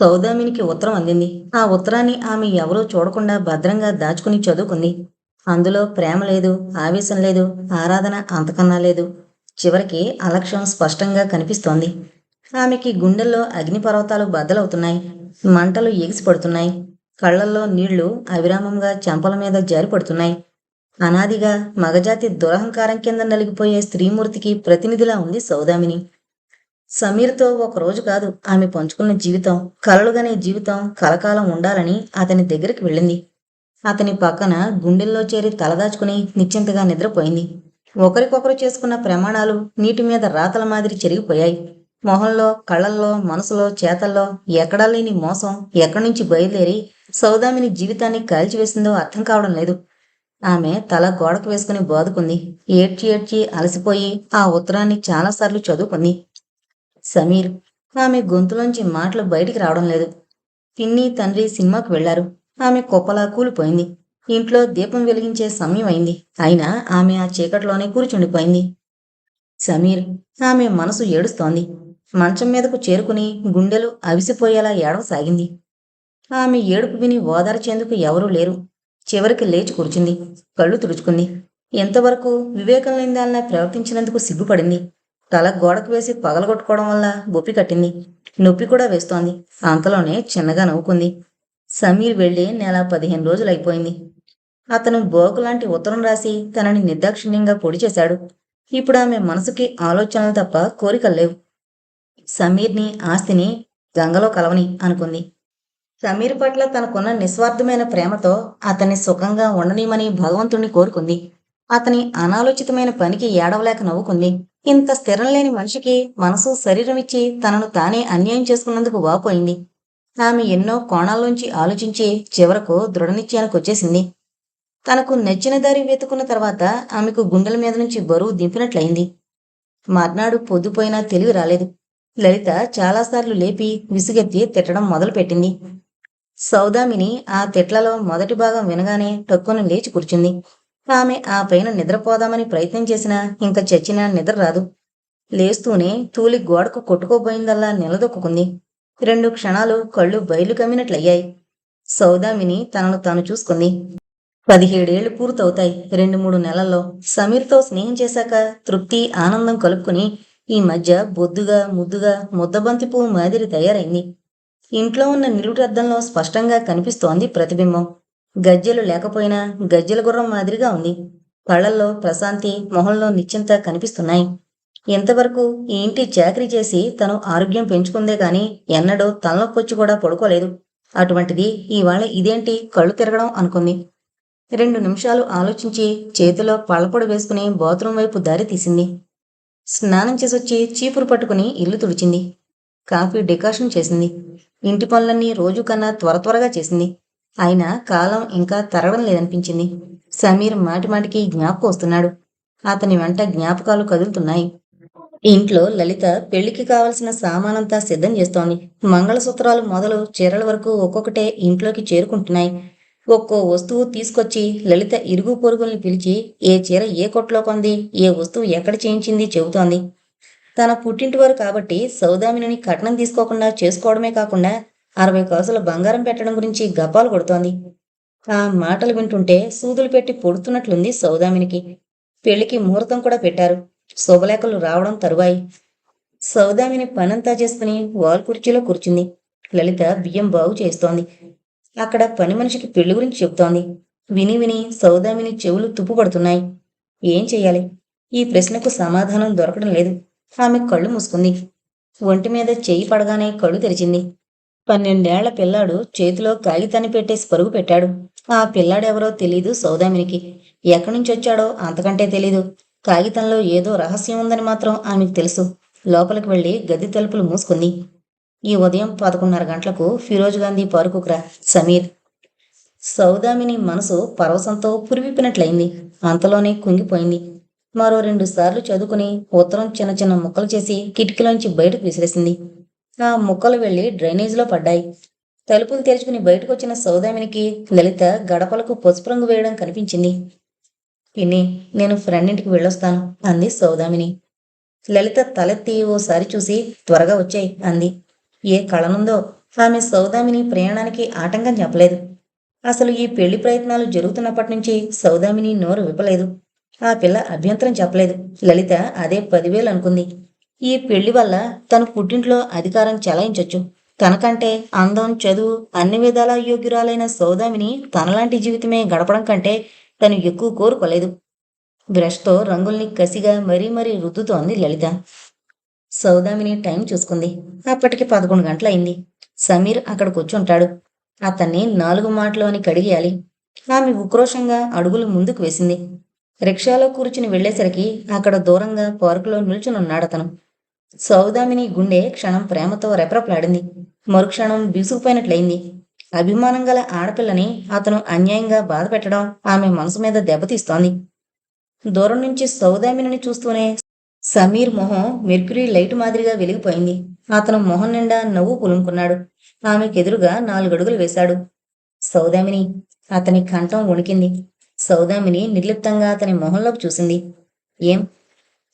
సౌదామినికి ఉత్తరం అందింది. ఆ ఉత్తరాన్ని ఆమె ఎవరూ చూడకుండా భద్రంగా దాచుకుని చదువుకుంది. అందులో ప్రేమ లేదు ఆవేశం లేదు ఆరాధన అంతకన్నా లేదు. చివరికి అలక్ష్యం స్పష్టంగా కనిపిస్తోంది. ఆమెకి గుండెల్లో అగ్నిపర్వతాలు బద్దలవుతున్నాయి. మంటలు ఎగిసిపడుతున్నాయి. కళ్ళల్లో నీళ్ళు అవిరామంగా చెంపల మీద జారిపడుతున్నాయి. అనాదిగా మగజాతి దురహంకారం కింద నలిగిపోయే స్త్రీమూర్తికి ప్రతినిధిలా ఉంది సౌదామిని. సమీర్తో ఒక రోజు కాదు ఆమె పంచుకున్న జీవితం కలలుగనే జీవితం కలకాలం ఉండాలని అతని దగ్గరికి వెళ్ళింది. అతని పక్కన గుండెల్లో చేరి తలదాచుకుని నిశ్చింతగా నిద్రపోయింది. ఒకరికొకరు చేసుకున్న ప్రమాణాలు నీటి మీద రాతల మాదిరి చెరిగిపోయాయి. మొహంలో కళ్ళల్లో మనసులో చేతల్లో ఎక్కడా లేని మోసం ఎక్కడి నుంచి బయలుదేరి సౌదామిని జీవితాన్ని కాల్చివేసిందో అర్థం కావడం లేదు. ఆమె తల గోడకు వేసుకుని బోదుకుంది. ఏడ్చి ఏడ్చి అలసిపోయి ఆ ఉత్తరాన్ని చాలాసార్లు చదువుకుంది. సమీర్ ఆమె గొంతులోంచి మాటలు బయటికి రావడం లేదు. పిన్ని తండ్రి సినిమాకు వెళ్ళారు. ఆమె కుప్పలా కూలిపోయింది. ఇంట్లో దీపం వెలిగించే సమయం అయింది. అయినా ఆమె ఆ చీకట్లోనే కూర్చుండిపోయింది. సమీర్ ఆమె మనసు ఏడుస్తోంది. మంచం మీదకు చేరుకుని గుండెలు అవిసిపోయేలా ఏడవసాగింది. ఆమె ఏడుపు విని ఓదార్చేందుకు ఎవరూ లేరు. చివరికి లేచి కూర్చుంది. కళ్ళు తుడుచుకుంది. ఎంతవరకు వివేకం లేనిదాల్లా ప్రవర్తించినందుకు సిగ్గుపడింది. తల గోడకు వేసి పగలగొట్టుకోవడం వల్ల బొప్పి కట్టింది. నొప్పి కూడా వేస్తోంది. అంతలోనే చిన్నగా నవ్వుకుంది. సమీర్ వెళ్ళి నెల పదిహేను రోజులు అయిపోయింది అతను బోకులాంటి ఉత్తరం రాసి తనని నిర్దాక్షిణ్యంగా పొడి చేశాడు. ఇప్పుడు ఆమె మనసుకి ఆలోచనలు తప్ప కోరికలు లేవు. సమీర్ని ఆస్తిని గంగలో కలవని అనుకుంది. సమీర్ పట్ల తనకున్న నిస్వార్థమైన ప్రేమతో అతన్ని సుఖంగా ఉండనీమని భగవంతుణ్ణి కోరుకుంది. అతని అనాలోచితమైన పనికి ఏడవలేక నవ్వుకుంది. ఇంత స్థిరం లేని మనిషికి మనసు శరీరం ఇచ్చి తనను తానే అన్యాయం చేసుకున్నందుకు వాపోయింది. ఆమె ఎన్నో కోణాల్లోంచి ఆలోచించి చివరకు దృఢనిశ్చయానికి వచ్చేసింది. తనకు నచ్చిన దారి వెతుకున్న తర్వాత ఆమెకు గుండెల మీద నుంచి బరువు దింపినట్లయింది. మర్నాడు పొద్దుపోయినా తెలివి రాలేదు. లలిత చాలాసార్లు లేపి విసుగెత్తి తిట్టడం మొదలుపెట్టింది. సౌదామిని ఆ తిట్లలో మొదటి భాగం వినగానే టక్కున లేచి కూర్చుంది. ఆమె ఆ పైన నిద్రపోదామని ప్రయత్నం చేసినా ఇంక చచ్చినా నిద్ర రాదు. లేస్తూనే తూలి గోడకు కొట్టుకోబోయిందల్లా నిలదొక్కుంది రెండు క్షణాలు కళ్ళు బయలు కమ్మినట్లయ్యాయి. సౌదామిని తనను తాను చూసుకుంది. పదిహేడేళ్ళు పూర్తవుతాయి. రెండు మూడు నెలల్లో సమీర్తో స్నేహం చేశాక తృప్తి ఆనందం కలుపుకుని ఈ మధ్య బొద్దుగా ముద్దుగా ముద్దబంతి పువ్వు మాదిరి తయారైంది. ఇంట్లో ఉన్న నిలువుటద్దంలో స్పష్టంగా కనిపిస్తోంది ప్రతిబింబం. గజ్జెలు లేకపోయినా గజ్జెల గుర్రం మాదిరిగా ఉంది. కళ్ళల్లో ప్రశాంతి మొహంలో నిశ్చింత కనిపిస్తున్నాయి. ఇంతవరకు ఈ ఇంటి చాకరీ చేసి తను ఆరోగ్యం పెంచుకుందే గాని ఎన్నడూ తలనొప్పొచ్చి కూడా పడుకోలేదు. అటువంటిది ఇవాళ ఇదేంటి కళ్ళు తిరగడం అనుకుంది. రెండు నిమిషాలు ఆలోచించి చేతిలో పళ్ళపొడి వేసుకుని బాత్రూం వైపు దారి తీసింది. స్నానం చేసొచ్చి చీపురు పట్టుకుని ఇల్లు తుడిచింది. కాఫీ డికాషన్ చేసింది. ఇంటి పనులన్నీ రోజు కన్నా త్వర త్వరగా చేసింది. అయినా కాలం ఇంకా తరగడం లేదనిపించింది సమీర్ మాటిమాటికి జ్ఞాపకం వస్తున్నాడు. అతని వెంట జ్ఞాపకాలు కదులుతున్నాయి. ఇంట్లో లలిత పెళ్ళికి కావలసిన సామానంతా సిద్ధం చేస్తోంది. మంగళసూత్రాలు మొదలు చీరల వరకు ఒక్కొక్కటే ఇంట్లోకి చేరుకుంటున్నాయి. ఒక్కో వస్తువు తీసుకొచ్చి లలిత ఇరుగు పొరుగుల్ని పిలిచి ఏ చీర ఏ కొట్లో కొంది? ఏ వస్తువు ఎక్కడ చేయించింది? చెబుతోంది. తన పుట్టింటి వారు కాబట్టి సౌదామిని కట్నం తీసుకోకుండా చేసుకోవడమే కాకుండా అరవై కాసుల బంగారం పెట్టడం గురించి గపాలు కొడుతోంది. ఆ మాటలు వింటుంటే సూదులు పెట్టి పొడుతున్నట్లుంది సౌదామినికి. పెళ్ళికి ముహూర్తం కూడా పెట్టారు. శుభలేఖలు రావడం తరువాయి. సౌదామిని పనంతా చేసుకుని వాల్ కుర్చీలో కూర్చుంది. లలిత బియ్యం బాగు చేస్తోంది. అక్కడ పని మనిషికి పెళ్ళి గురించి చెబుతోంది. విని విని సౌదామిని చెవులు తుప్పుపడుతున్నాయి ఏం చెయ్యాలి? ఈ ప్రశ్నకు సమాధానం దొరకడం లేదు. ఆమె కళ్ళు మూసుకుంది. ఒంటి మీద చెయ్యి పడగానే కళ్ళు తెరిచింది. పన్నెండేళ్ళ పిల్లాడు చేతిలో కాగితాన్ని పెట్టేసి పరుగు పెట్టాడు. ఆ పిల్లాడెవరో తెలీదు సౌదామినికి. ఎక్కడి నుంచి వచ్చాడో అంతకంటే తెలీదు. కాగితంలో ఏదో రహస్యం ఉందని మాత్రం ఆమెకు తెలుసు. లోపలికి వెళ్ళి గది తలుపులు మూసుకుంది. ఈ ఉదయం పదకొండున్నర గంటలకు ఫిరోజ్ గాంధీ పార్కుకురా సమీర్. సౌదామిని మనసు పరవశంతో పురివిప్పినట్లయింది. అంతలోనే కుంగిపోయింది. మరో రెండు సార్లు చదువుకుని ఉత్తరం చిన్న చిన్న ముక్కలు చేసి కిటికీలోంచి బయటకు విసిరేసింది. ఆ ముక్కలు వెళ్ళి డ్రైనేజీలో పడ్డాయి. తలుపులు తెరుచుకుని బయటకు వచ్చిన సౌదామినికి లలిత గడపలకు పసుపు రంగు వేయడం కనిపించింది. పిన్ని నేను ఫ్రెండ్ ఇంటికి వెళ్ళొస్తాను అంది సౌదామిని. లలిత తలెత్తి ఓసారి చూసి త్వరగా వచ్చాయి అంది. ఏ కళనుందో? ఆమె సౌదామిని ప్రయాణానికి ఆటంకం చెప్పలేదు. అసలు ఈ పెళ్ళి ప్రయత్నాలు జరుగుతున్నప్పటి నుంచి సౌదామిని నోరు విప్పలేదు. ఆ పిల్ల అభ్యంతరం చెప్పలేదు. లలిత అదే పదివేలు అనుకుంది. ఈ పెళ్ళి వల్ల తన పుట్టింట్లో అధికారం చెలాయించొచ్చు. తనకంటే అందం చదువు అన్ని విధాల యోగ్యురాలైన సౌదామిని తనలాంటి జీవితమే గడపడం కంటే తను ఎక్కువ కోరుకోలేదు. బ్రష్తో రంగుల్ని కసిగా మరీ మరీ రుద్దుతోంది లలిత. సౌదామిని టైం చూసుకుంది. అప్పటికి పదకొండు గంటలయింది. సమీర్ అక్కడ కూర్చుంటాడు. అతన్ని నాలుగు మాటలు అని కడిగేయాలి. ఆమె ఉక్రోషంగా అడుగులు ముందుకు వేసింది. రిక్షాలో కూర్చుని వెళ్ళేసరికి అక్కడ దూరంగా పార్కులో నిల్చునున్నాడతను. సౌదామిని గుండె క్షణం ప్రేమతో రెపరెపలాడింది. మరుక్షణం బిసుకుపోయినట్లయింది అభిమానం గల ఆడపిల్లని అతను అన్యాయంగా బాధ పెట్టడం ఆమె మనసు మీద దెబ్బతీస్తోంది దూరం నుంచి సౌదామిని చూస్తూనే సమీర్ మొహం మెర్క్యూరీ లైట్ మాదిరిగా వెలిగిపోయింది. అతను మొహం నిండా నవ్వు పులుముకున్నాడు. ఆమెకెదురుగా నాలుగడుగులు వేశాడు. సౌదామిని అతని కంఠం వణికింది. సౌదామిని నిర్లిప్తంగా అతని మొహంలోకి చూసింది. ఏం?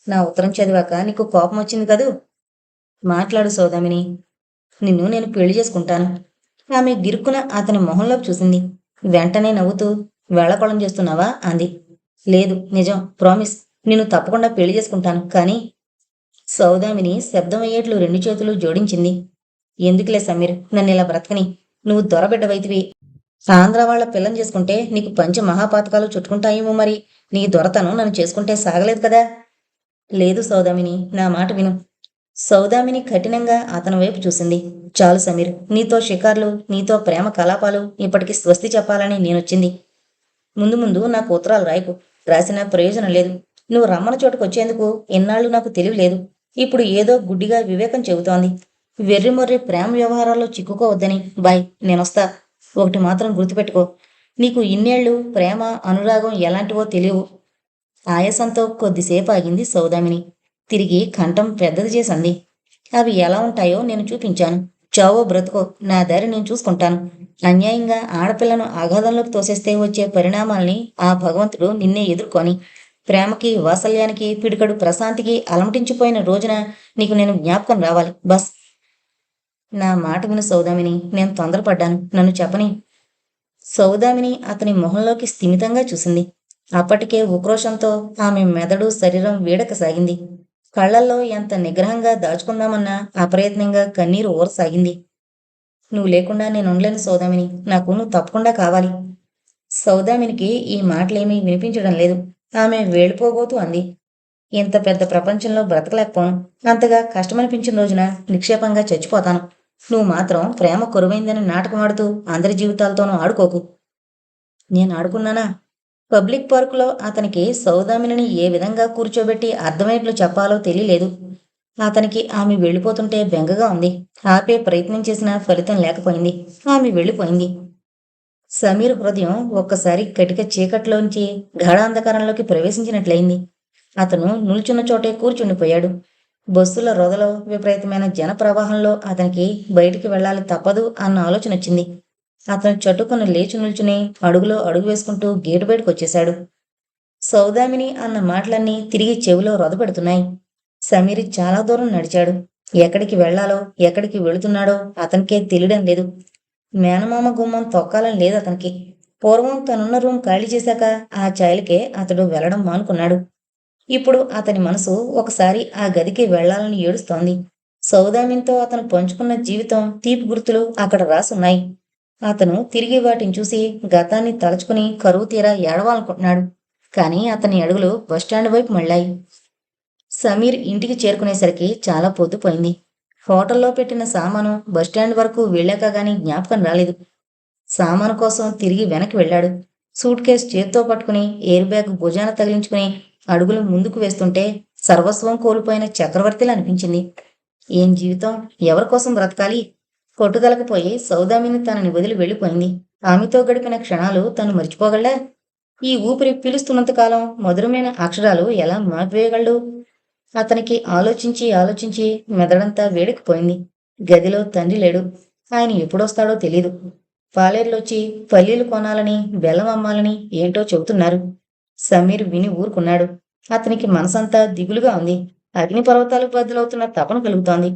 నా ఉత్తరం చదివాక నీకు కోపం వచ్చింది కదూ? మాట్లాడు సౌదామిని. నిన్ను నేను పెళ్ళి చేసుకుంటాను. ఆమె గిరుక్కున అతని మొహంలోకి చూసింది. వెంటనే నవ్వుతూ వేళకోళం చేస్తున్నావా? అంది. లేదు నిజం ప్రామిస్. నిన్ను తప్పకుండా పెళ్ళి చేసుకుంటాను కానీ సౌదామిని శబ్దమయ్యేట్లు రెండు చేతులు జోడించింది. ఎందుకులే సమీర్ నన్ను ఇలా బ్రతకని? నువ్వు దొరబిడ్డవైతివి ఆంధ్ర వాళ్ళ పిల్లని చేసుకుంటే నీకు పంచ మహాపాతకాలు చుట్టుకుంటాయేమో మరి. నీ దొరతను నన్ను చేసుకుంటే సాగలేదు కదా? లేదు సౌదామిని నా మాట విను. సౌదామిని కఠినంగా అతని వైపు చూసింది. చాలు సమీర్ నీతో షికార్లు నీతో ప్రేమ కలాపాలు ఇప్పటికి స్వస్తి చెప్పాలని నేనొచ్చింది. ముందు ముందు నాకు ఉత్తరాలు రాయకు రాసిన ప్రయోజనం లేదు. నువ్వు రమ్మన చోటుకు వచ్చేందుకు ఎన్నాళ్ళు నాకు తెలియలేదు ఇప్పుడు ఏదో గుడ్డిగా వివేకం చెబుతోంది. వెర్రిమొర్రి ప్రేమ వ్యవహారాల్లో చిక్కుకోవద్దని. బాయ్ నేనొస్తా. ఒకటి మాత్రం గుర్తుపెట్టుకో. నీకు ఇన్నేళ్ళు ప్రేమ అనురాగం ఎలాంటివో తెలియవు. ఆయాసంతో కొద్దిసేపు ఆగింది సౌదామిని. తిరిగి కంఠం పెద్దది చేసింది. అవి ఎలా ఉంటాయో నేను చూపించాను. చావో బ్రతుకో నా దారి నేను చూసుకుంటాను. అన్యాయంగా ఆడపిల్లను ఆఘాతంలోకి తోసేస్తే వచ్చే పరిణామాల్ని ఆ భగవంతుడు నిన్నే ఎదుర్కొని ప్రేమకి వాత్సల్యానికి పిడికడు ప్రశాంతికి అలమటించిపోయిన రోజున నీకు నేను జ్ఞాపకం రావాలి. బస్. నా మాట విను సౌదామిని. నేను తొందరపడ్డాను. నన్ను చెప్పని. సౌదామిని అతని మొహంలోకి స్థిమితంగా చూసింది. అప్పటికే ఉక్రోషంతో ఆమె మెదడు శరీరం వీడకసాగింది. కళ్ళల్లో ఎంత నిగ్రహంగా దాచుకుందామన్నా అప్రయత్నంగా కన్నీరు ఊరసాగింది. నువ్వు లేకుండా నేను ఉండలేను సౌదామిని. నాకు నువ్వు తప్పకుండా కావాలి. సౌదామినికి ఈ మాటలేమీ వినిపించడం లేదు. ఆమె వేడిపోబోతూ అంది. ఇంత పెద్ద ప్రపంచంలో బ్రతకలేకపోను. అంతగా కష్టమనిపించిన రోజున నిక్షేపంగా చచ్చిపోతాను. నువ్వు మాత్రం ప్రేమ కొరువైందని నాటకం ఆడుతూ అందరి జీవితాలతోనూ ఆడుకోకు. నేను ఆడుకున్నానా? పబ్లిక్ పార్కులో అతనికి సౌదామిని ఏ విధంగా కూర్చోబెట్టి అర్థమయ్యేట్లు చెప్పాలో తెలియలేదు. అతనికి ఆమె వెళ్ళిపోతుంటే బెంగగా ఉంది. ఆపే ప్రయత్నం చేసినా ఫలితం లేకపోయింది. ఆమె వెళ్ళిపోయింది. సమీర్ హృదయం ఒక్కసారి కటిక చీకట్లోంచి గాఢాంధకారంలోకి ప్రవేశించినట్లయింది. అతను నిల్చున్న చోటే కూర్చుండిపోయాడు. బస్సుల రొదలో విపరీతమైన జన ప్రవాహంలో అతనికి బయటికి వెళ్ళాలి తప్పదు అన్న ఆలోచన వచ్చింది అతను చటుకును లేచి నిల్చుని అడుగులో అడుగు వేసుకుంటూ గేటు బయటకు వచ్చేశాడు. సౌదామిని అన్న మాటలన్నీ తిరిగి చెవిలో రొదపెడుతున్నాయి. సమీర్ చాలా దూరం నడిచాడు. ఎక్కడికి వెళ్ళాలో ఎక్కడికి వెళుతున్నాడో అతనికే తెలియడం లేదు. మేనమామ గుమ్మం తొక్కాలని లేదు అతనికి. పూర్వం తనున్న రూమ్ ఖాళీ చేశాక ఆ ఛాయలకే అతడు వెళ్ళడం మానుకున్నాడు. ఇప్పుడు అతని మనసు ఒకసారి ఆ గదికి వెళ్ళాలని ఏడుస్తోంది. సౌదామిన్తో అతను పంచుకున్న జీవితం తీపి గుర్తులు అక్కడ రాసున్నాయి. అతను తిరిగి వాటిని చూసి గతాన్ని తలుచుకుని కరువు తీరా ఏడవాలనుకుంటున్నాడు. కానీ అతని అడుగులు బస్టాండ్ వైపు మళ్ళాయి. సమీర్ ఇంటికి చేరుకునేసరికి చాలా పొద్దుపోయింది. హోటల్లో పెట్టిన సామాను బస్టాండ్ వరకు వెళ్ళాక గాని జ్ఞాపకం రాలేదు. సామాను కోసం తిరిగి వెనక్కి వెళ్ళాడు. సూట్ కేస్ చేత్తో పట్టుకుని ఎయిర్ బ్యాగ్ భుజాన తగిలించుకుని అడుగులు ముందుకు వేస్తుంటే సర్వస్వం కోల్పోయిన చక్రవర్తిలా అనిపించింది. ఏం జీవితం? ఎవరి కోసం బ్రతకాలి? కొట్టుదలకపోయి సౌదామిని తనని వదిలి వెళ్ళిపోయింది. ఆమెతో గడిపిన క్షణాలు తను మర్చిపోగలడా? ఈ ఊపిరి పీలుస్తున్నంత కాలం మధురమైన అక్షరాలు ఎలా మాపివేయగలడు అతనికి ఆలోచించి ఆలోచించి మెదడంతా వేడెక్కిపోయింది. గదిలో తండ్రి లేడు. ఆయన ఎప్పుడొస్తాడో తెలీదు. పాలేరులొచ్చి పల్లీలు కొనాలని బెల్లం అమ్మాలని ఏంటో చెబుతున్నారు. సమీర్ విని ఊరుకున్నాడు. అతనికి మనసంతా దిగులుగా ఉంది. అగ్నిపర్వతాలు బద్దలవుతున్న తపన కలుగుతోంది.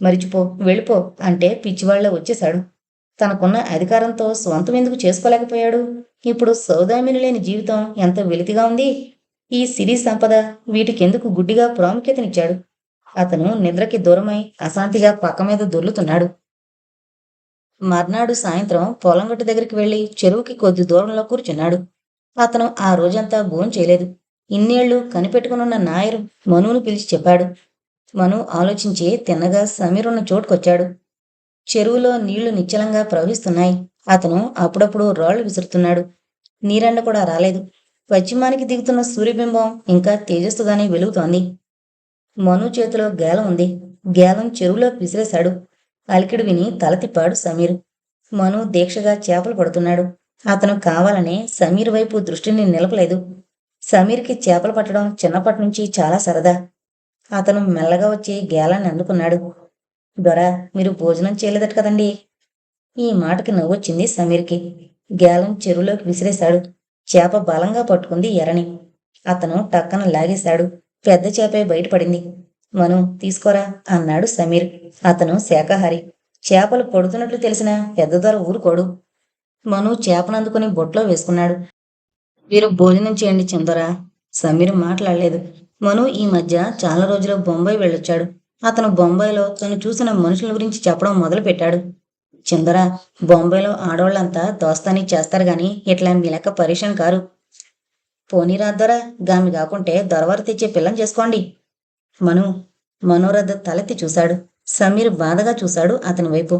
మరిచిపో వెళ్ళిపో అంటే పిచ్చివాళ్ళ వచ్చేశాడు. తనకున్న అధికారంతో స్వంతం ఎందుకు చేసుకోలేకపోయాడు? ఇప్పుడు సౌదామిని లేని జీవితం ఎంత వెలితిగా ఉంది? ఈ సిరి సంపద వీటికెందుకు గుడ్డిగా ప్రాముఖ్యతనిచ్చాడు? అతను నిద్రకి దూరమై అశాంతిగా పక్క మీద దొర్లుతున్నాడు. మర్నాడు సాయంత్రం పొలంగట్టు దగ్గరికి వెళ్ళి చెరువుకి కొద్ది దూరంలో కూర్చున్నాడు. అతను ఆ రోజంతా భోజనం చేయలేదు ఇన్నేళ్ళు కనిపెట్టుకునున్న నాయరు మనువును పిలిచి చెప్పాడు. మను ఆలోచించి తిన్నగా సమీరున్న చోటుకొచ్చాడు. చెరువులో నీళ్ళు నిశ్చలంగా ప్రవహిస్తున్నాయి. అతను అప్పుడప్పుడు రాళ్ళు విసురుతున్నాడు. నీరెండ కూడా రాలేదు. పశ్చిమానికి దిగుతున్న సూర్యబింబం ఇంకా తేజస్సుగానే వెలుగుతోంది. మను చేతిలో గేలం ఉంది. గేలం చెరువులో విసిరేశాడు. అలికిడు విని తల తిప్పాడు సమీర్. మను దీక్షగా చేపలు పడుతున్నాడు. అతను కావాలనే సమీర్ వైపు దృష్టిని నిలపలేదు. సమీర్కి చేపలు పట్టడం చిన్నప్పటి నుంచి చాలా సరదా. అతను మెల్లగా వచ్చి గేలాన్ని అందుకున్నాడు. దొర మీరు భోజనం చేయలేదట కదండి? ఈ మాటకి నవ్వొచ్చింది సమీర్కి. గేలం చెరువులోకి విసిరేశాడు. చేప బలంగా పట్టుకుంది ఎరని అతను టక్కన లాగేశాడు. పెద్ద చేపే బయటపడింది. మను తీసుకోరా అన్నాడు సమీర్. అతను శాకాహారి. చేపలు పడుతున్నట్లు తెలిసిన పెద్ద దొర ఊరుకోడు. మను చేపనందుకుని బొట్లో వేసుకున్నాడు. మీరు భోజనం చేయండి చందరా. సమీర్ మాట్లాడలేదు. మను ఈ మధ్య చాలా రోజులు బొంబాయి వెళ్ళొచ్చాడు. అతను బొంబాయిలో తను చూసిన మనుషుల గురించి చెప్పడం మొదలుపెట్టాడు. చందర బొంబాయిలో ఆడవాళ్ళంతా దోస్తాని చేస్తారు గాని ఇట్లా మీ లెక్క పరేషాన్ కారు. పోనీ రాద్దరా గామి కాకుంటే దొరవారు తెచ్చే పిల్లని చేసుకోండి. మను మనోరథ తలెత్తి చూశాడు. సమీర్ బాధగా చూశాడు అతని వైపు.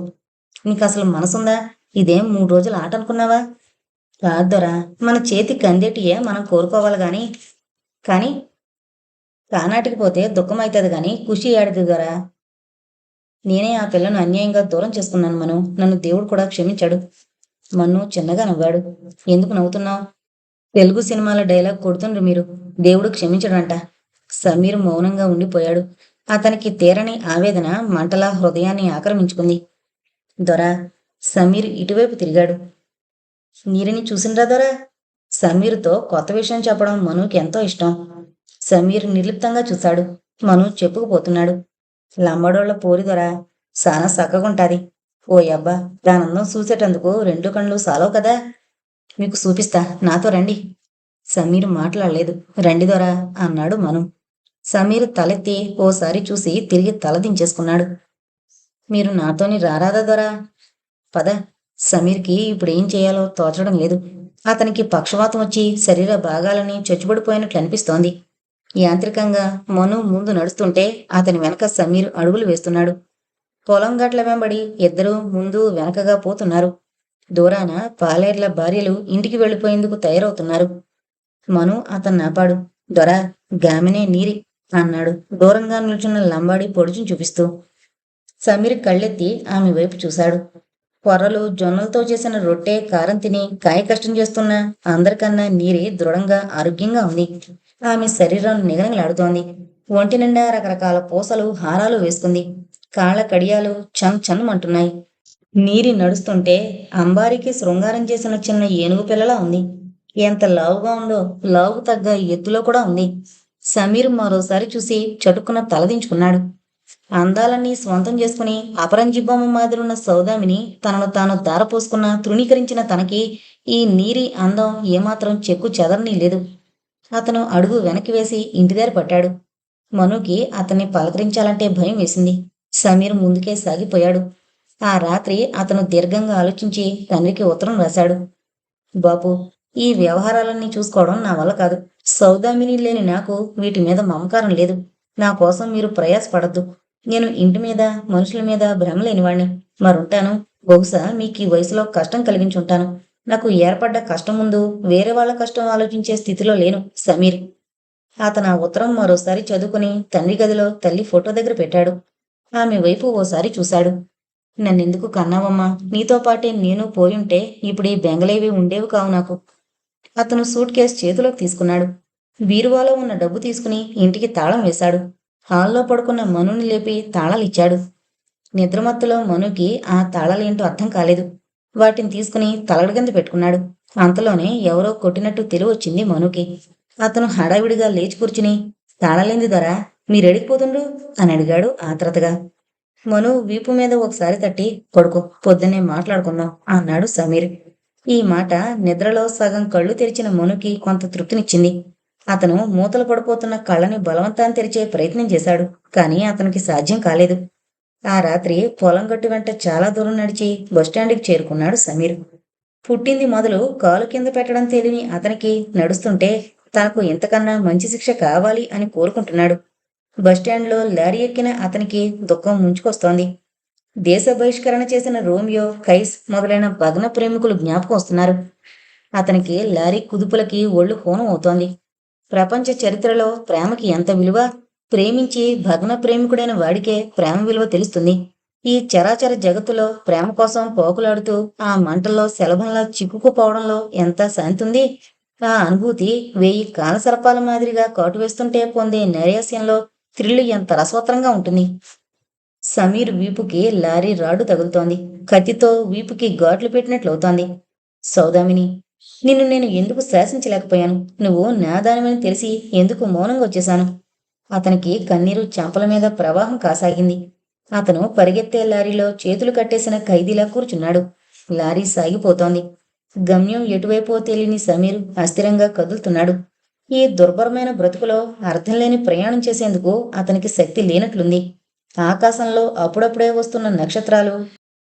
నీకు అసలు మనసుందా? ఇదేం మూడు రోజులు ఆట అనుకున్నావా? కాద్దరా మన చేతి కందేటియే మనం కోరుకోవాలి కానీ కానీ కానాటికి పోతే దుఃఖం అవుతుంది గాని ఖుషి ఏడది దొరా నేనే ఆ పిల్లను అన్యాయంగా దూరం చేసుకున్నాను మను. నన్ను దేవుడు కూడా క్షమించాడు. మన్ను చిన్నగా నవ్వాడు. ఎందుకు నవ్వుతున్నావు? తెలుగు సినిమాల డైలాగ్ కొడుతుండ్రు మీరు. దేవుడు క్షమించడంట. సమీర్ మౌనంగా ఉండిపోయాడు. అతనికి తీరని ఆవేదన మంటలా హృదయాన్ని ఆక్రమించుకుంది. దొర సమీర్ ఇటువైపు తిరిగాడు. నీరిని చూసిండ్రా దొరా? సమీర్తో కొత్త విషయం చెప్పడం మనుకి ఎంతో ఇష్టం. సమీర్ నిర్లిప్తంగా చూశాడు. మను చెప్పుకుపోతున్నాడు. లంబడోళ్ళ పోరి దొర సానా సక్కగుంటాది. ఓ అబ్బా దానందం చూసేటందుకు రెండు కళ్ళు సాలవు కదా. మీకు చూపిస్తా నాతో రండి. సమీర్ మాట్లాడలేదు. రండి దొర అన్నాడు మను. సమీర్ తలెత్తి ఓసారి చూసి తిరిగి తల దించేసుకున్నాడు. మీరు నాతోని రారాదా దొరా? పద. సమీర్కి ఇప్పుడు ఏం చేయాలో తోచడం లేదు. అతనికి పక్షవాతం వచ్చి శరీర భాగాలని చచ్చుబడిపోయినట్లు అనిపిస్తోంది. యాంత్రికంగా మను ముందు నడుస్తుంటే అతని వెనక సమీర్ అడుగులు వేస్తున్నాడు. పొలం గట్ల వెంబడి ఇద్దరూ ముందు వెనకగా పోతున్నారు. దూరాన పాలేర్ల భార్యలు ఇంటికి వెళ్ళిపోయేందుకు తయారవుతున్నారు. మను అతన్ని ఆపాడు. దొర గామినే నీరి అన్నాడు. దూరంగా నిల్చున్న లంబాడి పొడుచుని చూపిస్తూ. సమీర్ కళ్ళెత్తి ఆమె వైపు చూశాడు. కొర్రలు జొన్నలతో చేసిన రొట్టె కారం తిని కాయ కష్టం చేస్తున్న అందరికన్నా నీరి దృఢంగా ఆరోగ్యంగా ఉంది. ఆమె శరీరం నిగనగలాడుతోంది. ఒంటి నిండా రకరకాల పూసలు హారాలు వేసుకుంది. కాళ్ళ కడియాలు చన్ అంటున్నాయి నీరి నడుస్తుంటే అంబారికి శృంగారం చేసిన చిన్న ఏనుగు పిల్లలా ఉంది. ఎంత లావుగా ఉందో లావుకు తగ్గ ఎత్తులో కూడా ఉంది. సమీర్ మరోసారి చూసి చటుక్కున తలదించుకున్నాడు అందాలన్నీ స్వంతం చేసుకుని అపరంజి బొమ్మ మాదిరున్న సౌదామిని తనను తాను దారపోసుకున్న తృణీకరించిన తనకి ఈ నీరి అందం ఏమాత్రం చెక్కు చెదరని లేదు అతను అడుగు వెనక్కి వేసి ఇంటిదారి పట్టాడు మనుకి అతన్ని పలకరించాలంటే భయం వేసింది. సమీర్ ముందుకే సాగిపోయాడు. ఆ రాత్రి అతను దీర్ఘంగా ఆలోచించి తండ్రికి ఉత్తరం రాశాడు. బాపు ఈ వ్యవహారాలన్నీ చూసుకోవడం నా వల్ల కాదు. సౌదామిని లేని నాకు వీటి మీద మమకారం లేదు. నా కోసం మీరు ప్రయాసపడద్దు. నేను ఇంటి మీద మనుషుల మీద భ్రమ లేనివాణ్ణి. మరుంటాను. బహుశా మీకు ఈ వయసులో కష్టం కలిగించుంటాను. నాకు ఏర్పడ్డ కష్టం ముందు వేరే వాళ్ళ కష్టం ఆలోచించే స్థితిలో లేను సమీర్. అతను ఆ ఉత్తరం మరోసారి చదువుకుని తండ్రి గదిలో తల్లి ఫోటో దగ్గర పెట్టాడు. ఆమె వైపు ఓసారి చూశాడు. నన్నెందుకు కన్నావమ్మా? నీతో పాటే నేను పోయుంటే ఇప్పుడు ఈ బెంగలేవి ఉండేవి కావు నాకు. అతను సూట్ కేస్ చేతిలోకి తీసుకున్నాడు. బీరువాలో ఉన్న డబ్బు తీసుకుని ఇంటికి తాళం వేశాడు. హాల్లో పడుకున్న మనుని లేపి తాళాలిచ్చాడు. నిద్రమత్తులో మనుకి ఆ తాళాలేంటో అర్థం కాలేదు. వాటిని తీసుకుని తలగడ పెట్టుకున్నాడు. అంతలోనే ఎవరో కొట్టినట్టు తెలివొచ్చింది మనుకి. అతను హడావిడిగా లేచి కూర్చుని తాళలేంది ధర మీరెడిగిపోతుండ్రు అని అడిగాడు ఆత్రతగా. మను వీపు మీద ఒకసారి తట్టి పడుకో పొద్దున్నే మాట్లాడుకుందాం అన్నాడు సమీర్. ఈ మాట నిద్రలో సగం కళ్ళు తెరిచిన మనుకి కొంత తృప్తినిచ్చింది. అతను మూతలు పడిపోతున్న కళ్ళని బలవంతాన్ని తెరిచే ప్రయత్నం చేశాడు కానీ అతనికి సాధ్యం కాలేదు. ఆ రాత్రి పొలం గట్టు వెంట చాలా దూరం నడిచి బస్టాండ్కి చేరుకున్నాడు సమీర్. పుట్టింది మొదలు కాలు కింద పెట్టడం తెలియని అతనికి నడుస్తుంటే తనకు ఇంతకన్నా మంచి శిక్ష కావాలి అని కోరుకుంటున్నాడు. బస్టాండ్లో లారీ ఎక్కిన అతనికి దుఃఖం ముంచుకొస్తోంది. దేశ బహిష్కరణ చేసిన రోమియో కైస్ మొదలైన భగ్న ప్రేమికులు జ్ఞాపకం వస్తున్నారు. అతనికి లారీ కుదుపులకి ఒళ్ళు హోనం అవుతోంది. ప్రపంచ చరిత్రలో ప్రేమకి ఎంత విలువ? ప్రేమించి భగ్న ప్రేమికుడైన వాడికే ప్రేమ విలువ తెలుస్తుంది. ఈ చరాచర జగత్తులో ప్రేమ కోసం పోకులాడుతూ ఆ మంటల్లో శలభంలా చిక్కుకుపోవడంలో ఎంత శాంతి ఉంది ఆ అనుభూతి వెయ్యి కాలసర్పాల మాదిరిగా కాటు వేస్తుంటే పొందే నైరాస్యంలో థ్రిల్లు ఎంత రసవత్రంగా ఉంటుంది. సమీర్ వీపుకి లారీ రాడు తగులుతోంది. కత్తితో వీపుకి ఘాట్లు పెట్టినట్లవుతోంది. సౌదామిని నిన్ను నేను ఎందుకు శాసించలేకపోయాను? నువ్వు నాదానమని తెలిసి ఎందుకు మౌనంగా వచ్చేశాను? అతనికి కన్నీరు చెంపల మీద ప్రవాహం కాసాగింది. అతను పరిగెత్తే లారీలో చేతులు కట్టేసిన ఖైదీలా కూర్చున్నాడు. లారీ సాగిపోతోంది. గమ్యం ఎటువైపో తెలియని సమీర్ అస్థిరంగా కదులుతున్నాడు. ఈ దుర్భరమైన బ్రతుకులో అర్థం లేని ప్రయాణం చేసేందుకు అతనికి శక్తి లేనట్లుంది. ఆకాశంలో అప్పుడప్పుడే వస్తున్న నక్షత్రాలు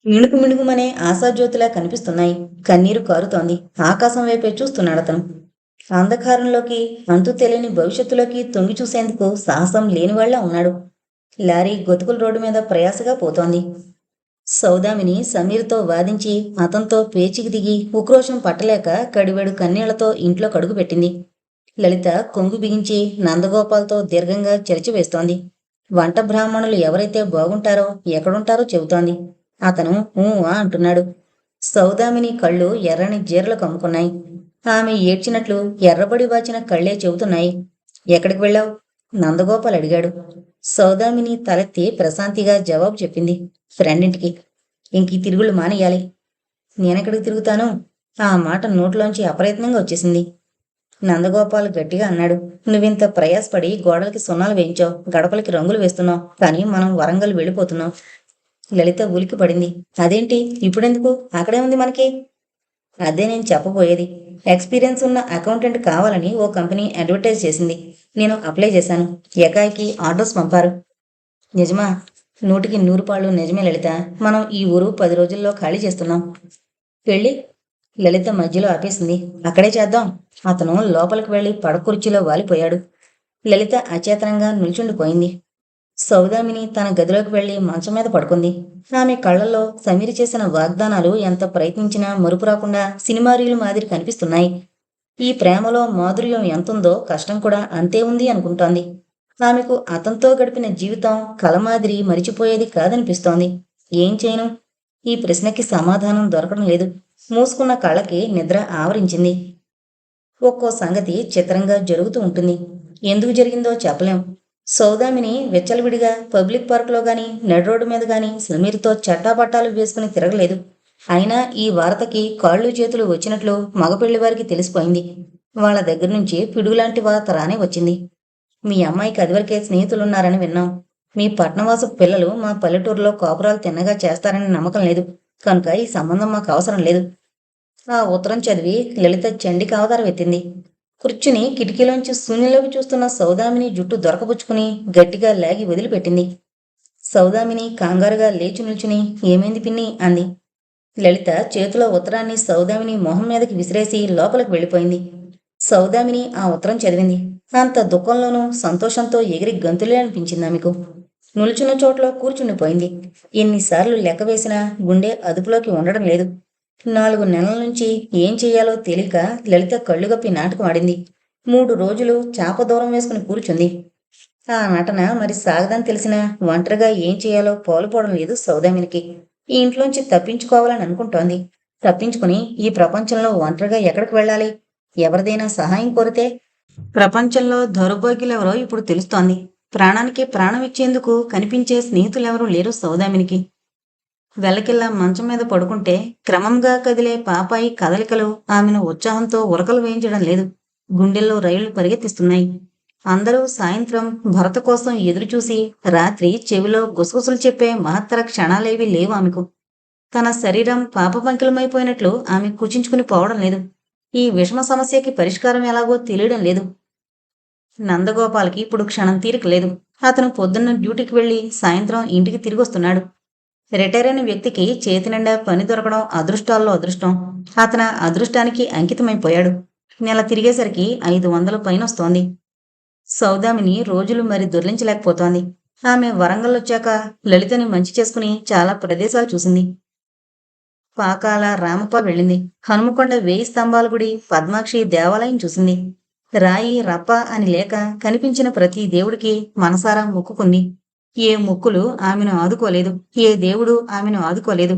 మిణుకు మిణుకుమనే ఆశాజ్యోతిలా కనిపిస్తున్నాయి. కన్నీరు కారుతోంది. ఆకాశం వైపే చూస్తున్నాడు అతను. అంధకారంలోకి అంతు తెలియని భవిష్యత్తులోకి తొంగి చూసేందుకు సాహసం లేనివాళ్ళా ఉన్నాడు. లారీ గొతుకుల రోడ్డు మీద ప్రయాసగా పోతోంది. సౌదామిని సమీర్తో వాదించి అతనితో పేచికి దిగి ఉక్రోషం పట్టలేక కడివెడు కన్నీళ్ళతో ఇంట్లో కడుగు పెట్టింది. లలిత కొంగు బిగించి నందగోపాల్తో దీర్ఘంగా చర్చ వేస్తోంది. వంట బ్రాహ్మణులు ఎవరైతే బాగుంటారో ఎక్కడుంటారో చెబుతోంది. అతను ఊ అంటున్నాడు. సౌదామిని కళ్ళు ఎర్రని జీరలు కమ్ముకున్నాయి. ఆమె ఏడ్చినట్లు ఎర్రబడి వాచిన కళ్ళే చెబుతున్నాయి. ఎక్కడికి వెళ్ళావు? నందగోపాల్ అడిగాడు. సౌదామిని తలెత్తి ప్రశాంతిగా జవాబు చెప్పింది ఫ్రెండ్ ఇంటికి ఇంక ఈ తిరుగులు మానేయాలి. నేనెక్కడికి తిరుగుతాను? ఆ మాట నోట్లోంచి అప్రయత్నంగా వచ్చేసింది. నందగోపాల్ గట్టిగా అన్నాడు. నువ్వింత ప్రయాసపడి గోడలకి సున్నాలు వేయించావు గడపలకి రంగులు వేస్తున్నావు కానీ మనం వరంగల్ వెళ్ళిపోతున్నాం. లలిత ఉలికి పడింది అదేంటి? ఇప్పుడెందుకు? అక్కడే ఉంది మనకి? అదే నేను చెప్పబోయేది. ఎక్స్పీరియన్స్ ఉన్న అకౌంటెంట్ కావాలని ఓ కంపెనీ అడ్వర్టైజ్ చేసింది. నేను అప్లై చేశాను. ఎకాయికి ఆర్డర్స్ పంపారు. నిజమా? నూటికి నూరు పాళ్ళు నిజమే లలిత. మనం ఈ ఊరు పది రోజుల్లో ఖాళీ చేస్తున్నాం. వెళ్ళి లలిత మధ్యలో ఆపేసింది. అక్కడే చేద్దాం. అతను లోపలికి వెళ్ళి పడకుర్చీలో వాలిపోయాడు. లలిత అచేతనంగా నిల్చుండిపోయింది. సౌదామిని తన గదిలోకి వెళ్ళి మంచం మీద పడుకుంది. ఆమె కళ్ళల్లో సమీర్ చేసిన వాగ్దానాలు ఎంత ప్రయత్నించినా మరుపు రాకుండా సినిమా రీలు మాదిరి కనిపిస్తున్నాయి. ఈ ప్రేమలో మాధుర్యం ఎంతుందో కష్టం కూడా అంతే ఉంది అనుకుంటోంది. ఆమెకు అతనితో గడిపిన జీవితం కల మాదిరి మరిచిపోయేది కాదనిపిస్తోంది. ఏం చేయను? ఈ ప్రశ్నకి సమాధానం దొరకడం లేదు. మూసుకున్న కళ్ళకి నిద్ర ఆవరించింది. ఒక్కో సంగతి చిత్రంగా జరుగుతూ ఉంటుంది. ఎందుకు జరిగిందో చెప్పలేం. సౌదామిని విచ్చలవిడిగా పబ్లిక్ పార్క్లో కానీ నడి రోడ్డు మీద కానీ సమీర్తో చట్టాపట్టాలు వేసుకుని తిరగలేదు. అయినా ఈ వార్తకి కాళ్ళు చేతులు వచ్చినట్లు మగపెళ్ళి వారికి తెలిసిపోయింది. వాళ్ళ దగ్గర నుంచి పిడుగులాంటి వార్త రానే వచ్చింది. మీ అమ్మాయికి అదివరకే స్నేహితులున్నారని విన్నాం. మీ పట్నవాసు పిల్లలు మా పల్లెటూరులో కాపురాలు తిన్నగా చేస్తారని నమ్మకం లేదు. కనుక ఈ సంబంధం మాకు అవసరం లేదు. ఆ ఉత్తరం చదివి లలిత చండికి అవతారం ఎత్తింది. కూర్చుని కిటికీలోంచి శూన్యంలోకి చూస్తున్న సౌదామిని జుట్టు దొరకబుచ్చుకుని గట్టిగా లాగి వదిలిపెట్టింది. సౌదామిని కంగారుగా లేచి నిల్చుని ఏమైంది పిన్ని? అంది. లలిత చేతిలో ఉత్తరాన్ని సౌదామిని మొహం మీదకి విసిరేసి లోపలికి వెళ్ళిపోయింది. సౌదామిని ఆ ఉత్తరం చదివింది. అంత దుఃఖంలోనూ సంతోషంతో ఎగిరి గంతులే అనిపించింది ఆమెకు. నిల్చున్న చోట్లో కూర్చుండిపోయింది. ఎన్నిసార్లు లెక్క వేసినా గుండె అదుపులోకి ఉండడం లేదు. నాలుగు నెలల నుంచి ఏం చెయ్యాలో తెలియక లలిత కళ్ళుగప్పి నాటకం ఆడింది. మూడు రోజులు చాప దూరం వేసుకుని కూర్చుంది. ఆ నటన మరి సాగదని తెలిసిన ఒంటరిగా ఏం చేయాలో పోలుపోవడం లేదు సౌదామినికి. ఈ ఇంట్లోంచి తప్పించుకోవాలని అనుకుంటోంది. తప్పించుకుని ఈ ప్రపంచంలో ఒంటరిగా ఎక్కడికి వెళ్ళాలి? ఎవరిదైనా సహాయం కోరితే? ప్రపంచంలో దౌర్భాగ్యులెవరో ఇప్పుడు తెలుస్తోంది. ప్రాణానికి ప్రాణం ఇచ్చేందుకు కనిపించే స్నేహితులెవరూ లేరు సౌదామినికి. వెలకిల్లా మంచం మీద పడుకుంటే క్రమంగా కదిలే పాపాయి కదలికలు ఆమెను ఉత్సాహంతో ఉరకలు వేయించడం లేదు. గుండెల్లో రైళ్ళు పరిగెత్తిస్తున్నాయి. అందరూ సాయంత్రం భరత కోసం ఎదురుచూసి రాత్రి చెవిలో గుసగుసలు చెప్పే మహత్తర క్షణాలేవి లేవు ఆమెకు. తన శరీరం పాపపంకిలమైపోయినట్లు ఆమె కుచించుకుని పోవడం లేదు. ఈ విషమ సమస్యకి పరిష్కారం ఎలాగో తెలియడం లేదు. నందగోపాల్కి ఇప్పుడు క్షణం తీరిక లేదు. అతను పొద్దున్న డ్యూటీకి వెళ్ళి సాయంత్రం ఇంటికి తిరిగి వస్తున్నాడు రిటైర్ అయిన వ్యక్తికి చేతి నిండా పని దొరకడం అదృష్టాల్లో అదృష్టం. అతను అదృష్టానికి అంకితమైపోయాడు. నెల తిరిగేసరికి ఐదు వందల పైన వస్తోంది. సౌదామిని రోజులు మరి దొర్లించలేకపోతోంది. ఆమె వరంగల్ వచ్చాక లలితని మంచి చేసుకుని చాలా ప్రదేశాలు చూసింది. పాకాల రామప్ప వెళ్ళింది. హనుమకొండ వేయి స్తంభాల గుడి పద్మాక్షి దేవాలయం చూసింది. రాయి రప్ప అని లేక కనిపించిన ప్రతి దేవుడికి మనసారా మొక్కుకుంది. ఏ ముక్కులు ఆమెను ఆదుకోలేదు ఏ దేవుడు ఆమెను ఆదుకోలేదు.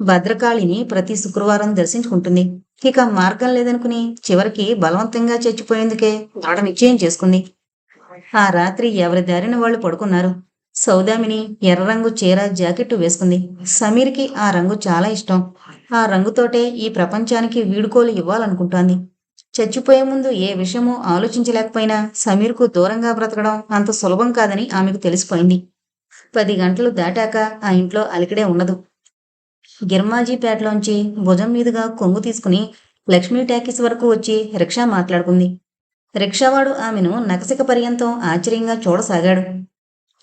భద్రకాళిని ప్రతి శుక్రవారం దర్శించుకుంటుంది. ఇక మార్గం లేదనుకుని చివరికి బలవంతంగా చచ్చిపోయేందుకే దృఢ నిశ్చయం చేసుకుంది. ఆ రాత్రి ఎవరి దారిన వాళ్ళు పడుకున్నారు? సౌదామిని ఎర్ర రంగు చీర జాకెట్టు వేసుకుంది. సమీర్కి ఆ రంగు చాలా ఇష్టం. ఆ రంగుతోటే ఈ ప్రపంచానికి వీడుకోలు ఇవ్వాలనుకుంటోంది. చచ్చిపోయే ముందు ఏ విషయమూ ఆలోచించలేకపోయినా సమీర్కు దూరంగా బ్రతకడం అంత సులభం కాదని ఆమెకు తెలిసిపోయింది. పది గంటలు దాటాక ఆ ఇంట్లో అలికిడే ఉండదు. గిర్మాజీపేటలోంచి భుజం మీదుగా కొంగు తీసుకుని లక్ష్మీ టాకీస్ వరకు వచ్చి రిక్షా మాట్లాడుకుంది. రిక్షావాడు ఆమెను నకసిక పర్యంతం ఆశ్చర్యంగా చూడసాగాడు.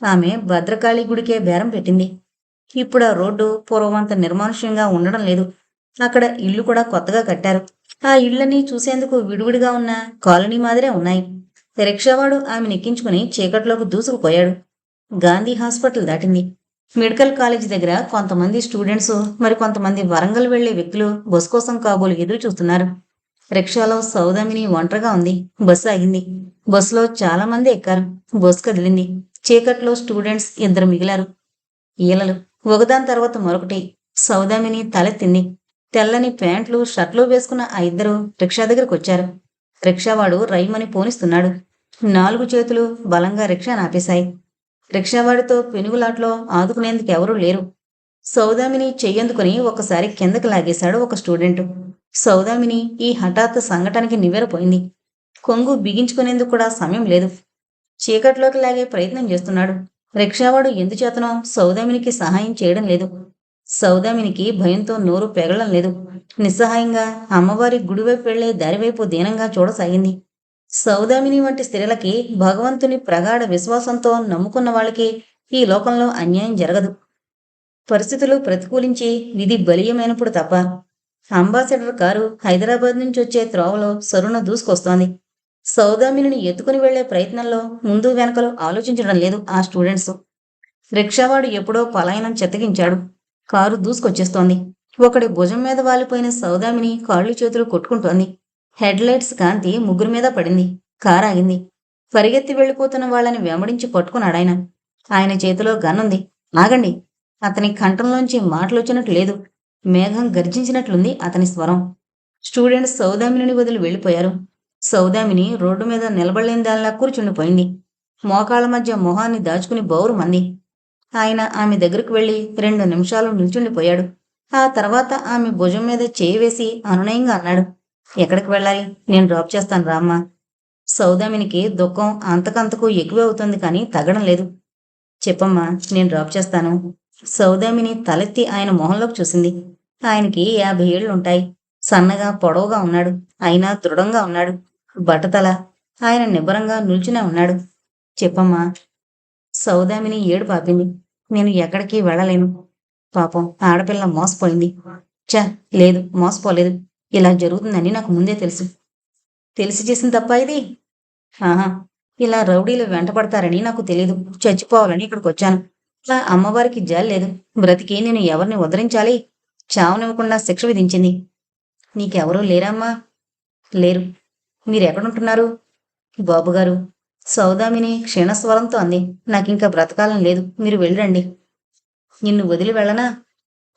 ఆమె భద్రకాళి గుడికే బేరం పెట్టింది. ఇప్పుడు ఆ రోడ్డు పూర్వమంత నిర్మానుష్యంగా ఉండడం లేదు. అక్కడ ఇల్లు కూడా కొత్తగా కట్టారు. ఆ ఇళ్ళని చూసేందుకు విడివిడిగా ఉన్న కాలనీ మాదిరే ఉన్నాయి. రిక్షావాడు ఆమెను ఎక్కించుకుని చీకట్లోకి దూసుకుపోయాడు. గాంధీ హాస్పిటల్ దాటింది. మెడికల్ కాలేజ్ దగ్గర కొంతమంది స్టూడెంట్స్ మరి కొంతమంది వరంగల్ వెళ్ళే వ్యక్తులు బస్ కోసం కాబోలు ఎదురు చూస్తున్నారు. రిక్షాలో సౌదామిని ఒంటరిగా ఉంది. బస్సు ఆగింది. బస్సులో చాలా మంది ఎక్కారు. బస్సు కదిలింది. చీకట్లో స్టూడెంట్స్ ఇద్దరు మిగిలారు. ఈలలు. ఒకదాని తర్వాత మరొకటి. సౌదామిని తలెత్తింది. తెల్లని ప్యాంట్లు షర్ట్లు వేసుకున్న ఆ ఇద్దరు రిక్షా దగ్గరకు వచ్చారు. రిక్షావాడు రైమని పోనిస్తున్నాడు. నాలుగు చేతులు బలంగా రిక్షా నాపేశాయి. రిక్షావాడితో పెనుగులాట్లో ఆదుకునేందుకు ఎవరూ లేరు. సౌదామిని చెయ్యందుకుని ఒకసారి కిందకి లాగేశాడు ఒక స్టూడెంట్. సౌదామిని ఈ హఠాత్ సంఘటనకి నివ్వెరపోయింది. కొంగు బిగించుకునేందుకు కూడా సమయం లేదు. చీకట్లోకి లాగే ప్రయత్నం చేస్తున్నాడు. రిక్షావాడు ఎందుచేతనో సౌదామినికి సహాయం చేయడం లేదు. సౌదామినికి భయంతో నోరు పెగలం లేదు నిస్సహాయంగా అమ్మవారి గుడివైపు వెళ్ళే దారివైపు దీనంగా చూడసాగింది. సౌదామిని వంటి స్త్రీలకి భగవంతుని ప్రగాఢ విశ్వాసంతో నమ్ముకున్న వాళ్ళకి ఈ లోకంలో అన్యాయం జరగదు. పరిస్థితులు ప్రతికూలించి విధి బలీయమైనప్పుడు తప్ప. అంబాసిడర్ కారు హైదరాబాద్ నుంచి వచ్చే త్రోవలో సరుణ దూసుకొస్తోంది. సౌదామిని ఎత్తుకుని వెళ్ళే ప్రయత్నంలో ముందు వెనకలు ఆలోచించడం లేదు ఆ స్టూడెంట్స్. రిక్షావాడు ఎప్పుడో పలాయనం చెత్తగించాడు. కారు దూసుకొచ్చేస్తోంది. ఒకడి భుజం మీద వాలిపోయిన సౌదామిని కాళ్ళు చేతులు కొట్టుకుంటోంది. హెడ్ లైట్స్ కాంతి ముగ్గురు మీద పడింది. కారు ఆగింది. పరిగెత్తి వెళ్ళిపోతున్న వాళ్ళని వెంబడించి పట్టుకున్నాడాయన ఆయన. చేతిలో గన్నుంది ఆగండి. అతని కంఠంలోంచి మాటలొచ్చినట్టు లేదు. మేఘం గర్జించినట్లుంది అతని స్వరం. స్టూడెంట్స్ సౌదామిని వదిలి వెళ్ళిపోయారు. సౌదామిని రోడ్డు మీద నిలబడలేని దానిలా కూర్చుండిపోయింది. మోకాళ్ళ మధ్య మొహాన్ని దాచుకుని బౌరు మంది. ఆయన ఆమె దగ్గరకు వెళ్ళి రెండు నిమిషాలు నిల్చుండిపోయాడు. ఆ తర్వాత ఆమె భుజం మీద చేయి వేసి అనునయంగా అన్నాడు. ఎక్కడికి వెళ్ళాలి? నేను డ్రాప్ చేస్తాను రామ్మా సౌదామినికి దుఃఖం అంతకంతకు ఎక్కువే అవుతుంది కానీ తగ్గడం లేదు. చెప్పమ్మా నేను డ్రాప్ చేస్తాను. సౌదామిని తలెత్తి ఆయన మొహంలోకి చూసింది. ఆయనకి యాభై ఏళ్ళు ఉంటాయి సన్నగా పొడవుగా ఉన్నాడు. అయినా దృఢంగా ఉన్నాడు. బట్టతల. ఆయన నిబ్బరంగా నిల్చునే ఉన్నాడు. చెప్పమ్మా సౌదామిని ఏడు పాపింది నేను ఎక్కడికి వెళ్ళలేను. పాపం ఆడపిల్ల మోసపోయింది. చ లేదు మోసపోలేదు. ఇలా జరుగుతుందని నాకు ముందే తెలుసు. తెలిసి చేసిన తప్ప ఇది? ఆహా ఇలా రౌడీలు వెంటపడతారని నాకు తెలియదు చచ్చిపోవాలని ఇక్కడికి వచ్చాను. ఇలా అమ్మవారికి జాలి లేదు. బ్రతికి నేను ఎవరిని ఉద్ధరించాలి చావనివ్వకుండా శిక్ష విధించింది. నీకెవరూ లేరమ్మా? లేరు. మీరు ఎక్కడుంటున్నారు బాబుగారు సౌదామిని క్షీణస్వరంతో అంది. నాకింకా బ్రతకాలం లేదు. మీరు వెళ్ళండి. నిన్ను వదిలి వెళ్ళనా?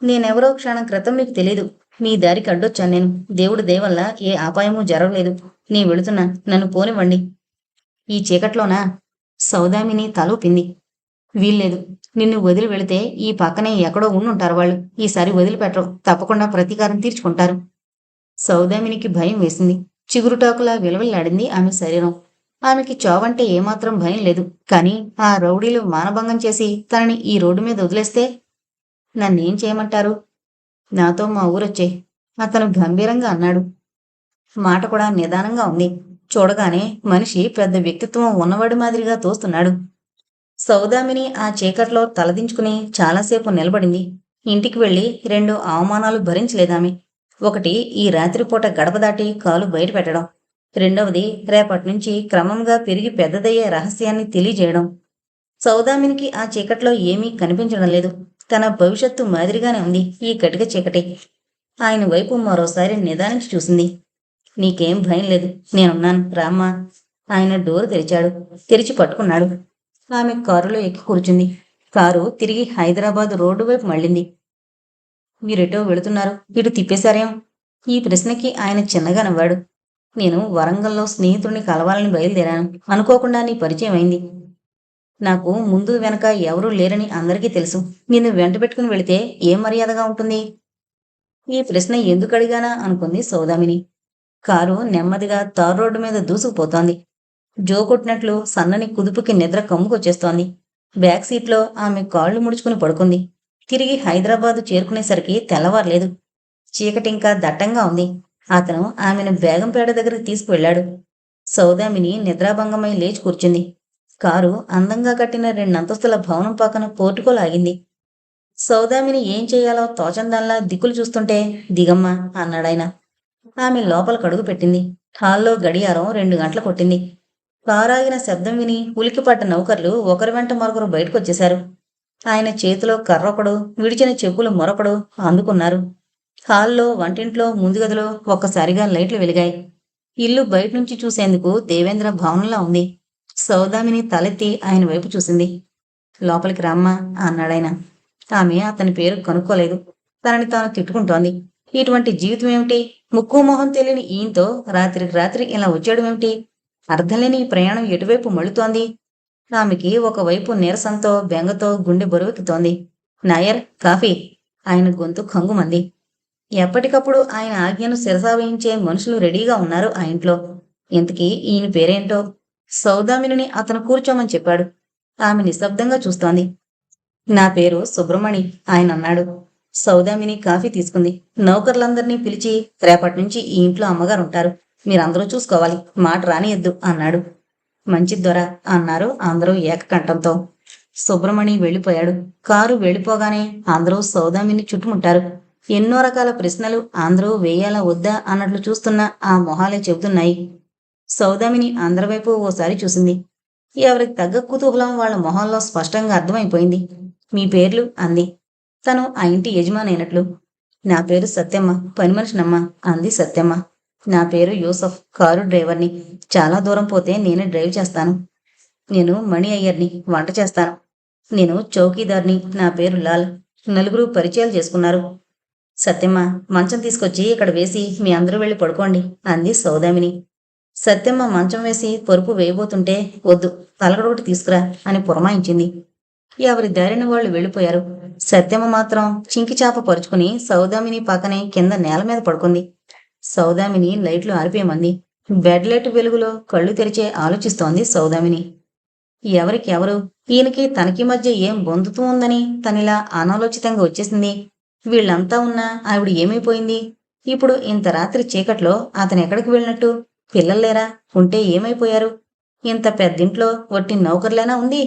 నేనెవరో క్షణం క్రితం మీకు తెలీదు. మీ దారికి అడ్డొచ్చాను నేను. దేవుడి దేవల్ల ఏ అపాయమూ జరగలేదు. నీ వెళుతున్నా. నన్ను పోనివ్వండి. ఈ చీకట్లోనా? సౌదామిని తలూపింది వీల్లేదు. నిన్ను వదిలి వెళితే ఈ పక్కనే ఎక్కడో ఉండుంటారు వాళ్ళు. ఈసారి వదిలిపెట్టరు. తప్పకుండా ప్రతీకారం తీర్చుకుంటారు. సౌదామినికి భయం వేసింది. చిగురుటాకులా విలవిల్లాడింది ఆమె శరీరం. ఆమెకి చావంటే ఏమాత్రం భయం లేదు. కానీ ఆ రౌడీలు మానభంగం చేసి తనని ఈ రోడ్డు మీద వదిలేస్తే నన్నేం చేయమంటారు? నాతో మా ఊరొచ్చే. అతను గంభీరంగా అన్నాడు. మాట కూడా నిదానంగా ఉంది. చూడగానే మనిషి పెద్ద వ్యక్తిత్వం ఉన్నవాడి మాదిరిగా తోస్తున్నాడు. సౌదామిని ఆ చీకట్లో తలదించుకుని చాలాసేపు నిలబడింది. ఇంటికి వెళ్ళి రెండు అవమానాలు భరించలేదామె. ఒకటి ఈ రాత్రిపూట గడప దాటి కాలు బయట పెట్టడం. రెండవది రేపటి నుంచి క్రమంగా పెరిగి పెద్దదయ్యే రహస్యాన్ని తెలియజేయడం. సౌదామినికి ఆ చీకట్లో ఏమీ కనిపించడం లేదు. తన భవిష్యత్తు మాదిరిగానే ఉంది ఈ కటిక చీకటి. ఆయన వైపు మరోసారి నిదానించి చూసింది. నీకేం భయం లేదు నేనున్నాను రామ్మా. ఆయన డోర్ తెరిచాడు తెరిచి పట్టుకున్నాడు. ఆమె కారులో ఎక్కి కూర్చుంది. కారు తిరిగి హైదరాబాద్ రోడ్డు వైపు మళ్ళింది. మీరెటో వెళుతున్నారు? ఇటు తిప్పేశారేం? ఈ ప్రశ్నకి ఆయన చిన్నగా నవ్వాడు. నేను వరంగల్లో స్నేహితుడిని కలవాలని బయలుదేరాను. అనుకోకుండా నీ పరిచయం అయింది. నాకు ముందు వెనక ఎవరూ లేరని అందరికీ తెలుసు. నిన్ను వెంట పెట్టుకుని వెళితే ఏం మర్యాదగా ఉంటుంది? ఈ ప్రశ్న ఎందుకు అడిగానా అనుకుంది సౌదామిని. కారు నెమ్మదిగా తార్ రోడ్డు మీద దూసుకుపోతోంది. జో కొట్టినట్లు సన్నని కుదుపుకి నిద్ర కమ్ముకొచ్చేస్తోంది. బ్యాక్ సీట్లో ఆమె కాళ్ళు ముడుచుకుని పడుకుంది. తిరిగి హైదరాబాదు చేరుకునేసరికి తెల్లవారలేదు. చీకటింకా దట్టంగా ఉంది. అతను ఆమెను బేగంపేట దగ్గరికి తీసుకువెళ్ళాడు. సౌదామిని నిద్రాభంగమై లేచి కూర్చుంది. కారు అందంగా కట్టిన రెండంతస్తుల భవనం పక్కన పోర్టుకోలాగింది సౌదామిని ఏం చేయాలో తోచందల్లా దిక్కులు చూస్తుంటే దిగమ్మా అన్నాడాయన. ఆమె లోపల కడుగు పెట్టింది. హాల్లో గడియారం రెండు గంటలు కొట్టింది. కారాగిన శబ్దం విని ఉలికిపడ్డ నౌకర్లు ఒకరి వెంట మరొకరు బయటకొచ్చేశారు. ఆయన చేతిలో కర్రొకడు విడిచిన చెప్పులు మరొకడు అందుకున్నారు. హాల్లో వంటింట్లో ముందు గదిలో ఒక్కసారిగా లైట్లు వెలిగాయి. ఇల్లు బయట నుంచి చూసేందుకు దేవేంద్ర భవనంలా ఉంది. సౌదామిని తలెత్తి ఆయన వైపు చూసింది. లోపలికి రామ్మా అన్నాడాయన. ఆమె అతని పేరు కనుక్కోలేదు. తనని తాను తిట్టుకుంటోంది. ఇటువంటి జీవితం ఏమిటి ముక్కు మొహం తెలియని ఈయంతో రాత్రికి రాత్రి ఇలా వచ్చేయడమేమిటి? అర్థంలేని ఈ ప్రయాణం ఎటువైపు మళ్ళుతోంది? ఆమెకి ఒకవైపు నీరసంతో బెంగతో గుండె బరువెక్కుతోంది. నాయర్ కాఫీ. ఆయన గొంతు కంగుమంది ఎప్పటికప్పుడు ఆయన ఆజ్ఞను శిరసావహించే మనుషులు రెడీగా ఉన్నారు ఆ ఇంట్లో. ఇంతకీ ఈయన పేరేంటో? సౌదామిని అతను కూర్చోమని చెప్పాడు. ఆమె నిశ్శబ్దంగా చూస్తోంది. నా పేరు సుబ్రమణి ఆయన అన్నాడు. సౌదామిని కాఫీ తీసుకుంది. నౌకర్లందరినీ పిలిచి రేపటి నుంచి ఈ ఇంట్లో అమ్మగారు ఉంటారు మీరందరూ చూసుకోవాలి. మాట రానియద్దు అన్నాడు. మంచి దొర అన్నారు అందరూ ఏకకంఠంతో. సుబ్రమణి వెళ్ళిపోయాడు. కారు వెళ్ళిపోగానే అందరూ సౌదామిని చుట్టుముట్టారు. ఎన్నో రకాల ప్రశ్నలు అందరూ వేయాలా వద్దా అన్నట్లు చూస్తున్న ఆ మొహాలే చెబుతున్నాయి. సౌదామిని అందరి వైపు ఓసారి చూసింది. ఎవరికి తగ్గ కుతూహలం వాళ్ళ మొహంలో స్పష్టంగా అర్థమైపోయింది. మీ పేర్లు అంది. తను ఆ ఇంటి యజమానైనట్లు నా పేరు సత్యమ్మ పని మనిషినమ్మ అంది సత్యమ్మ. నా పేరు యూసఫ్ కారు డ్రైవర్ని. చాలా దూరం పోతే నేనే డ్రైవ్ చేస్తాను. నేను మణి అయ్యర్ని వంట చేస్తాను. నేను చౌకీదార్ని. నా పేరు లాల్. నలుగురు పరిచయాలు చేసుకున్నారు. సత్యమ్మ మంచం తీసుకొచ్చి ఇక్కడ వేసి మీ అందరూ వెళ్ళి పడుకోండి అంది సౌదామిని. సత్యమ్మ మంచం వేసి పరుపు వేయబోతుంటే వద్దు తలగడొకటి తీసుకురా అని పురమాయించింది. ఎవరి దారిన వాళ్ళు వెళ్ళిపోయారు. సత్యమ్మ మాత్రం చింకి చాప పరుచుకుని సౌదామిని పక్కనే కింద నేల మీద పడుకుంది. సౌదామిని లైట్లు ఆరిపోయమంది. బెడ్ లైట్ వెలుగులో కళ్ళు తెరిచే ఆలోచిస్తోంది సౌదామిని. ఎవరికి ఎవరు ఈయనకి తనకి మధ్య ఏం బొందుతూ ఉందని తనిలా అనాలోచితంగా వచ్చేసింది. వీళ్ళంతా ఉన్నా ఆవిడ ఏమైపోయింది? ఇప్పుడు ఇంత రాత్రి చీకట్లో అతను ఎక్కడికి వెళ్ళినట్టు? పిల్లల్లేరా ఉంటే ఏమైపోయారు? ఇంత పెద్దింట్లో వట్టి నౌకర్లేనా ఉంది?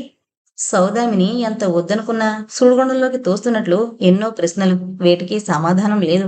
సౌదామిని ఎంత వద్దనుకున్నా సుడిగుండంలోకి తోస్తున్నట్లు ఎన్నో ప్రశ్నలు వేటికి సమాధానం లేదు.